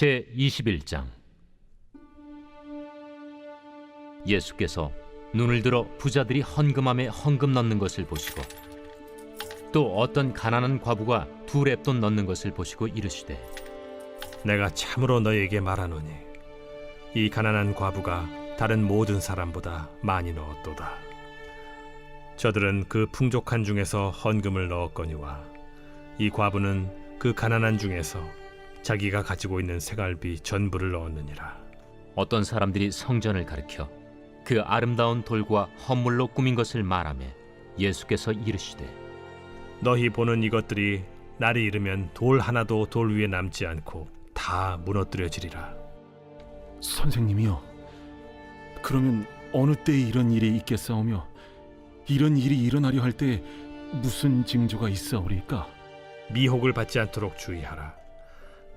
제 21장 예수께서 눈을 들어 부자들이 헌금함에 헌금 넣는 것을 보시고 또 어떤 가난한 과부가 두 랩돈 넣는 것을 보시고 이르시되 내가 참으로 너에게 말하노니 이 가난한 과부가 다른 모든 사람보다 많이 넣었도다. 저들은 그 풍족한 중에서 헌금을 넣었거니와 이 과부는 그 가난한 중에서 자기가 가지고 있는 생활비 전부를 넣었느니라. 어떤 사람들이 성전을 가리켜 그 아름다운 돌과 헌물로 꾸민 것을 말하며 예수께서 이르시되 너희 보는 이것들이 날이 이르면 돌 하나도 돌 위에 남지 않고 다 무너뜨려지리라. 선생님이요. 그러면 어느 때에 이런 일이 있겠사오며 이런 일이 일어나려 할 때 무슨 징조가 있사오리까? 미혹을 받지 않도록 주의하라.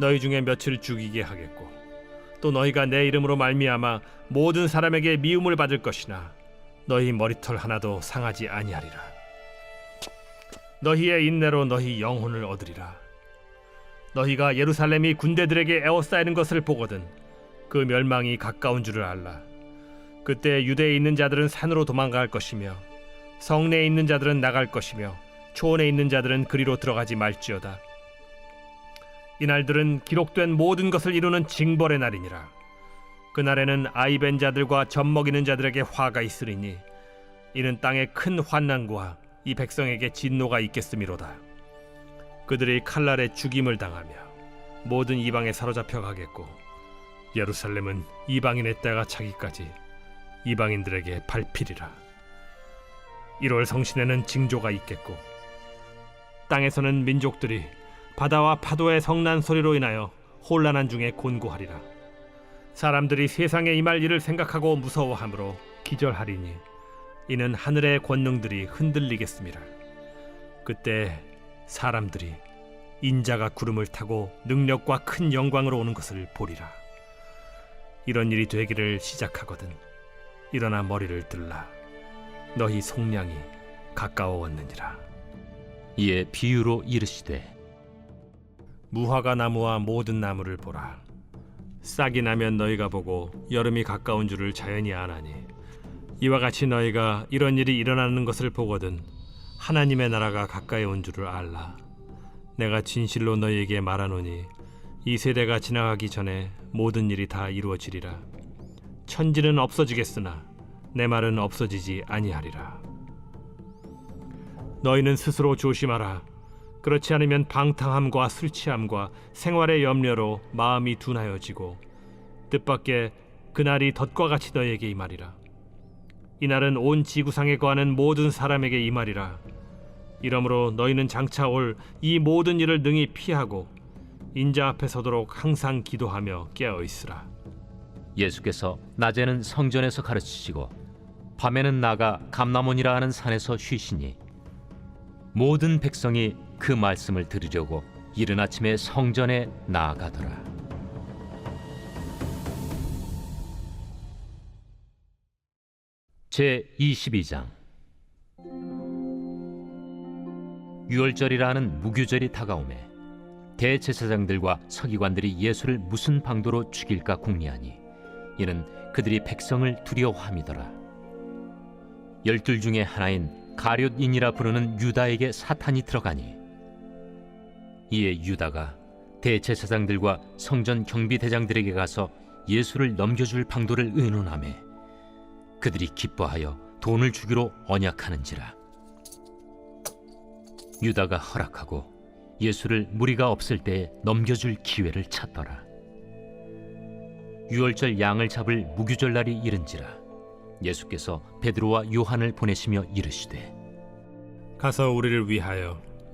너희 중에 며칠 죽이게 하겠고 또 너희가 내 이름으로 말미암아 모든 사람에게 미움을 받을 것이나 너희 머리털 하나도 상하지 아니하리라. 너희의 인내로 너희 영혼을 얻으리라. 너희가 예루살렘이 군대들에게 에워싸이는 것을 보거든 그 멸망이 가까운 줄을 알라. 그때 유대에 있는 자들은 산으로 도망갈 것이며 성내에 있는 자들은 나갈 것이며 초원에 있는 자들은 그리로 들어가지 말지어다. 이날들은 기록된 모든 것을 이루는 징벌의 날이니라. 그날에는 아이벤 자들과 젖 먹이는 자들에게 화가 있으리니 이는 땅에 큰 환난과 이 백성에게 진노가 있겠음이로다. 그들이 칼날에 죽임을 당하며 모든 이방에 사로잡혀 가겠고 예루살렘은 이방인의 때가 차기까지 이방인들에게 밟히리라. 1월 성신에는 징조가 있겠고 땅에서는 민족들이 바다와 파도의 성난 소리로 인하여 혼란한 중에 곤고하리라. 사람들이 세상에 임할 일을 생각하고 무서워하므로 기절하리니 이는 하늘의 권능들이 흔들리겠습니다. 그때 사람들이 인자가 구름을 타고 능력과 큰 영광으로 오는 것을 보리라. 이런 일이 되기를 시작하거든 일어나 머리를 들라. 너희 속량이 가까워왔느니라. 이에 비유로 이르시되 무화과 나무와 모든 나무를 보라. 싹이 나면 너희가 보고 여름이 가까운 줄을 자연히 아나니 이와 같이 너희가 이런 일이 일어나는 것을 보거든 하나님의 나라가 가까이 온 줄을 알라. 내가 진실로 너희에게 말하노니 이 세대가 지나가기 전에 모든 일이 다 이루어지리라. 천지는 없어지겠으나 내 말은 없어지지 아니하리라. 너희는 스스로 조심하라. 그렇지 않으면 방탕함과 술 취함과 생활의 염려로 마음이 둔하여지고 뜻밖의 그날이 덫과 같이 너희에게 임하리라. 이날은 온 지구상에 거하는 모든 사람에게 임하리라. 이러므로 너희는 장차 올 이 모든 일을 능히 피하고 인자 앞에 서도록 항상 기도하며 깨어 있으라. 예수께서 낮에는 성전에서 가르치시고 밤에는 나가 감나몬이라 하는 산에서 쉬시니 모든 백성이 그 말씀을 들으려고 이른 아침에 성전에 나아가더라. 제 22장 유월절이라는 무교절이 다가오매 대제사장들과 서기관들이 예수를 무슨 방도로 죽일까 궁리하니 이는 그들이 백성을 두려워함이더라. 열둘 중에 하나인 가룟인이라 부르는 유다에게 사탄이 들어가니 이에 유다가 대제사장들과 성전 경비대장들에게 가서 예수를 넘겨줄 방도를 의논하매 그들이 기뻐하여 돈을 주기로 언약하는지라. 유다가 허락하고 예수를 무리가 없을 때에 넘겨줄 기회를 찾더라. 유월절 양을 잡을 무교절 날이 이른지라 예수께서 베드로와 요한을 보내시며 이르시되 가서 우리를 위하여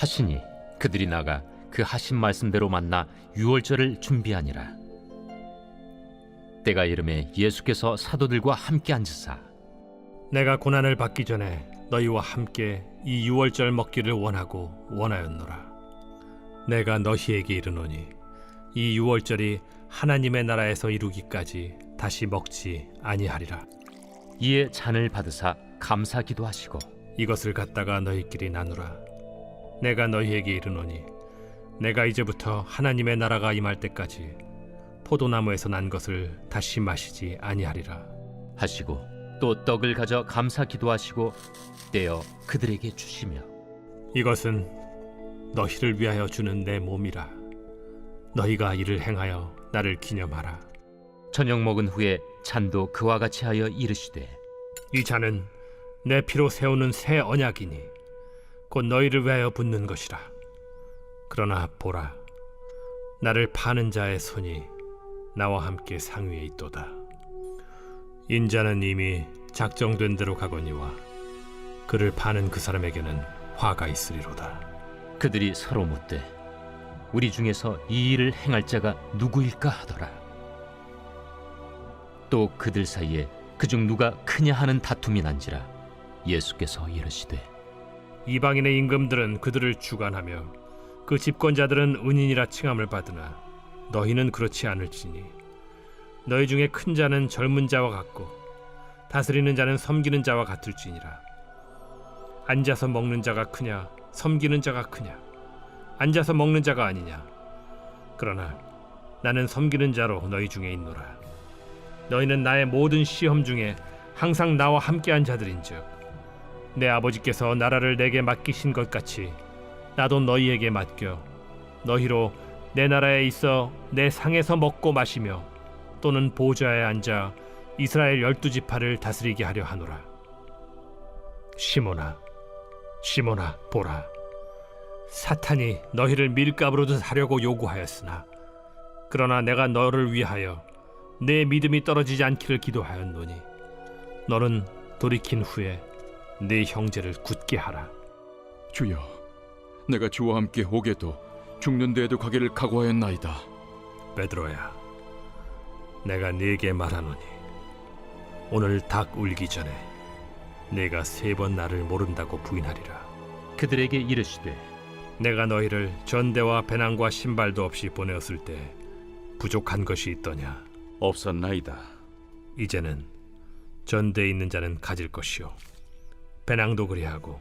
하시니 그들이 나가 그 하신 말씀대로 만나 유월절을 준비하니라 때가 이름에 예수께서 사도들과 함께 앉으사 내가 고난을 받기 전에 너희와 함께 이 유월절 먹기를 원하고 원하였노라. 내가 너희에게 이르노니 이 유월절이 하나님의 나라에서 이루기까지 다시 먹지 아니하리라. 이에 잔을 받으사 감사기도 하시고 이것을 갖다가 너희끼리 나누라. 내가 너희에게 이르노니 내가 이제부터 하나님의 나라가 임할 때까지 포도나무에서 난 것을 다시 마시지 아니하리라. 하시고 또 떡을 가져 감사 기도 하시고 떼어 그들에게 주시며 이것은 너희를 위하여 주는 내 몸이라. 너희가 이를 행하여 나를 기념하라. 저녁 먹은 후에 잔도 그와 같이 하여 이르시되 이 잔은 내 피로 세우는 새 언약이니 곧 너희를 위하여 붓는 것이라. 그러나 보라, 나를 파는 자의 손이 나와 함께 상위에 있도다. 인자는 이미 작정된 대로 가거니와 그를 파는 그 사람에게는 화가 있으리로다. 그들이 서로 묻되 우리 중에서 이 일을 행할 자가 누구일까 하더라 또 그들 사이에 그중 누가 크냐 하는 다툼이 난지라 예수께서 이르시되 이방인의 임금들은 그들을 주관하며 그 집권자들은 은인이라 칭함을 받으나 너희는 그렇지 않을지니. 너희 중에 큰 자는 젊은 자와 같고 다스리는 자는 섬기는 자와 같을지니라. 앉아서 먹는 자가 크냐 섬기는 자가 크냐 앉아서 먹는 자가 아니냐. 그러나 나는 섬기는 자로 너희 중에 있노라. 너희는 나의 모든 시험 중에 항상 나와 함께한 자들인즉 내 아버지께서 나라를 내게 맡기신 것 같이 나도 너희에게 맡겨. 너희로 내 나라에 있어 내 상에서 먹고 마시며 또는 보좌에 앉아 이스라엘 열두 지파를 다스리게 하려 하노라. 시몬아 시몬아 보라. 사탄이 너희를 밀가부로도 하려고 요구하였으나 그러나 내가 너를 위하여 내 믿음이 떨어지지 않기를 기도하였노니 너는 돌이킨 후에 네 형제를 굳게 하라. 주여, 내가 주와 함께 오게도 죽는 데에도 가기를 각오하였나이다. 베드로야, 내가 네게 말하노니 오늘 닭 울기 전에 네가 세 번 나를 모른다고 부인하리라. 그들에게 이르시되 내가 너희를 전대와 배낭과 신발도 없이 보내었을 때 부족한 것이 있더냐? 없었나이다. 이제는 전대에 있는 자는 가질 것이요 배낭도 그리하고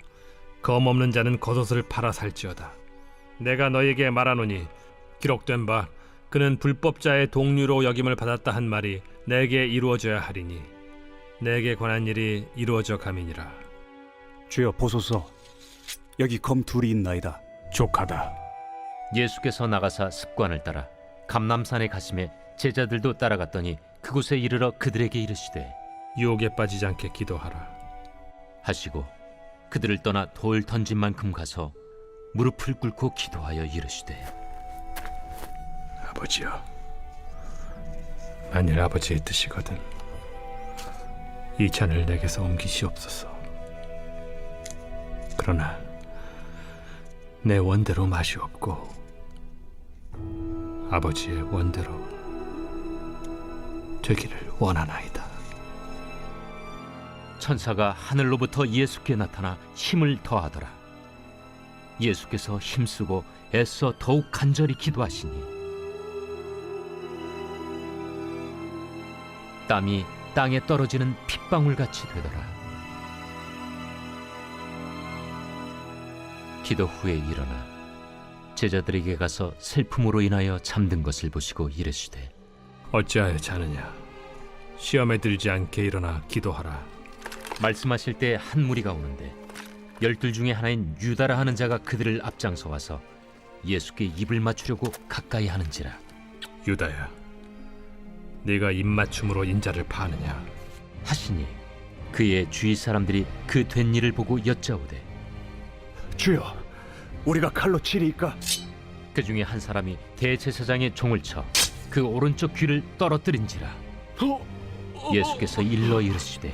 검 없는 자는 겉옷을 팔아 살지어다. 내가 너에게 말하노니 기록된 바 그는 불법자의 동류로 여김을 받았다 한 말이 내게 이루어져야 하리니 내게 관한 일이 이루어져 감이니라. 주여 보소서. 여기 검 둘이 있나이다. 족하다. 예수께서 나가사 습관을 따라 감남산에 가심에 제자들도 따라갔더니 그곳에 이르러 그들에게 이르시되 유혹에 빠지지 않게 기도하라 하시고 그들을 떠나 돌 던진 만큼 가서 무릎을 꿇고 기도하여 이르시되 아버지여 만일 아버지의 뜻이거든. 이 잔을 내게서 옮기시옵소서. 그러나 내 원대로 맛이 없고 아버지의 원대로 되기를 원하나이다 천사가 하늘로부터 예수께 나타나 힘을 더하더라. 예수께서 힘쓰고 애써 더욱 간절히 기도하시니 땀이 땅에 떨어지는 핏방울 같이 되더라. 기도 후에 일어나 제자들에게 가서 슬픔으로 인하여 잠든 것을 보시고 이르시되 어찌하여 자느냐? 시험에 들지 않게 일어나 기도하라 말씀하실 때 한 무리가 오는데 열둘 중에 하나인 유다라 하는 자가 그들을 앞장서 와서 예수께 입을 맞추려고 가까이 하는지라. 유다야 네가 입맞춤으로 인자를 파느냐? 하시니 그의 주위 사람들이 그 된 일을 보고 여짜오되 주여, 우리가 칼로 치리이까? 그 중에 한 사람이 대제사장의 종을 쳐 그 오른쪽 귀를 떨어뜨린지라. 예수께서 일러 이르시되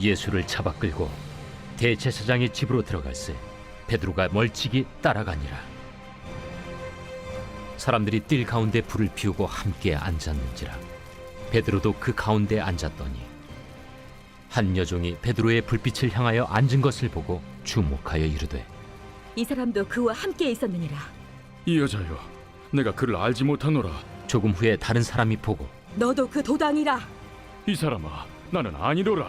예수를 잡아 끌고 대제사장의 집으로 들어갈새 베드로가 멀찍이 따라가니라. 사람들이 뜰 가운데 불을 피우고 함께 앉았는지라 베드로도 그 가운데 앉았더니 한 여종이 베드로의 불빛을 향하여 앉은 것을 보고 주목하여 이르되 이 사람도 그와 함께 있었느니라. 이 여자여, 내가 그를 알지 못하노라. 조금 후에 다른 사람이 보고 너도 그 도당이라. 이 사람아, 나는 아니로라.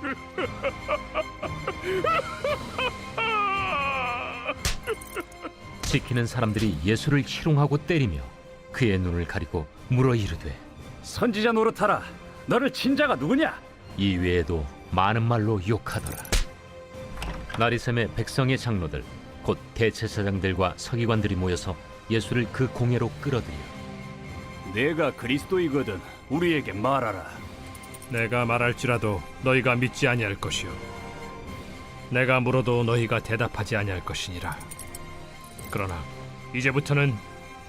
지키는 사람들이 예수를 희롱하고 때리며 그의 눈을 가리고 물어 이르되 선지자 노릇하라. 너를 친자가 누구냐? 이 외에도 많은 말로 욕하더라. 나리샘의 백성의 장로들 곧 대제사장들과 서기관들이 모여서 예수를 그 공회로 끌어들여 내가 그리스도이거든. 우리에게 말하라. 내가 말할지라도 너희가 믿지 아니할 것이요 내가 물어도 너희가 대답하지 아니할 것이니라 그러나 이제부터는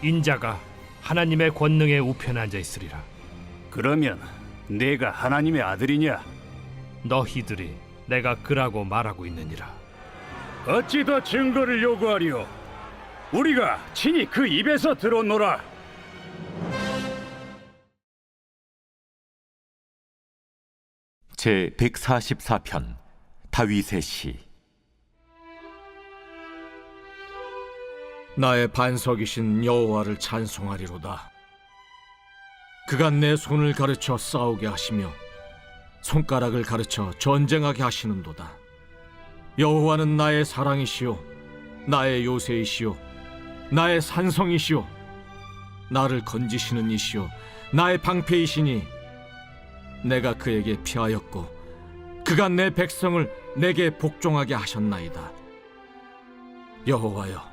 인자가 하나님의 권능의 우편에 앉아 있으리라 그러면 내가 하나님의 아들이냐? 너희들이 내가 그라고 말하고 있느니라 어찌 더 증거를 요구하리오? 우리가 친히 그 입에서 들었노라. 제 144편 다윗의 시 나의 반석이신 여호와를 찬송하리로다. 그가 내 손을 가르쳐 싸우게 하시며 손가락을 가르쳐 전쟁하게 하시는도다. 여호와는 나의 사랑이시요 나의 요새이시요 나의 산성이시요 나를 건지시는 이시요 나의 방패이시니 내가 그에게 피하였고 그가 내 백성을 내게 복종하게 하셨나이다. 여호와여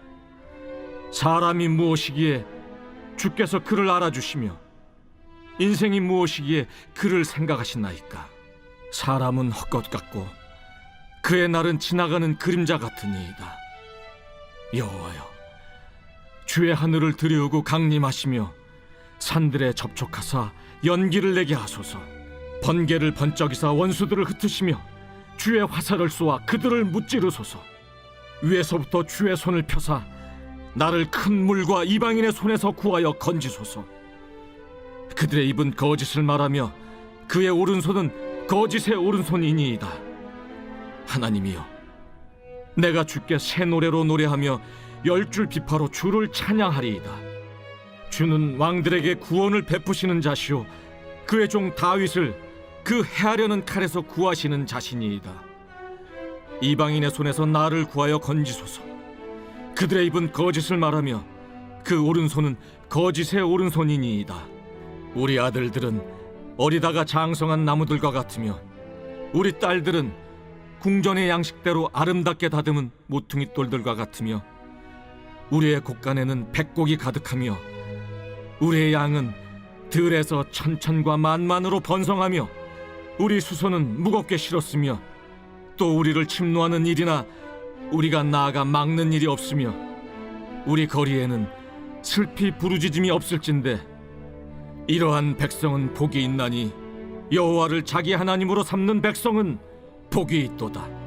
사람이 무엇이기에 주께서 그를 알아주시며 인생이 무엇이기에 그를 생각하시나이까? 사람은 헛것 같고 그의 날은 지나가는 그림자 같으니이다. 여호와여 주의 하늘을 들여오고 강림하시며 산들에 접촉하사 연기를 내게 하소서 번개를 번쩍이사 원수들을 흩으시며 주의 화살을 쏘아 그들을 무찌르소서 위에서부터 주의 손을 펴사 나를 큰 물과 이방인의 손에서 구하여 건지소서. 그들의 입은 거짓을 말하며 그의 오른손은 거짓의 오른손이니이다. 하나님이여, 내가 주께 새 노래로 노래하며 열 줄 비파로 주를 찬양하리이다. 주는 왕들에게 구원을 베푸시는 자시오, 그의 종 다윗을 그 해하려는 칼에서 구하시는 자신이이다. 이방인의 손에서 나를 구하여 건지소서. 그들의 입은 거짓을 말하며 그 오른손은 거짓의 오른손이니이다. 우리 아들들은 어리다가 장성한 나무들과 같으며 우리 딸들은 궁전의 양식대로 아름답게 다듬은 모퉁이 돌들과 같으며 우리의 곳간에는 백곡이 가득하며 우리의 양은 들에서 천천과 만만으로 번성하며 우리 수소는 무겁게 실었으며 또 우리를 침노하는 일이나 우리가 나아가 막는 일이 없으며 우리 거리에는 슬피 부르짖음이 없을진데 이러한 백성은 복이 있나니 여호와를 자기 하나님으로 삼는 백성은 복이 있도다.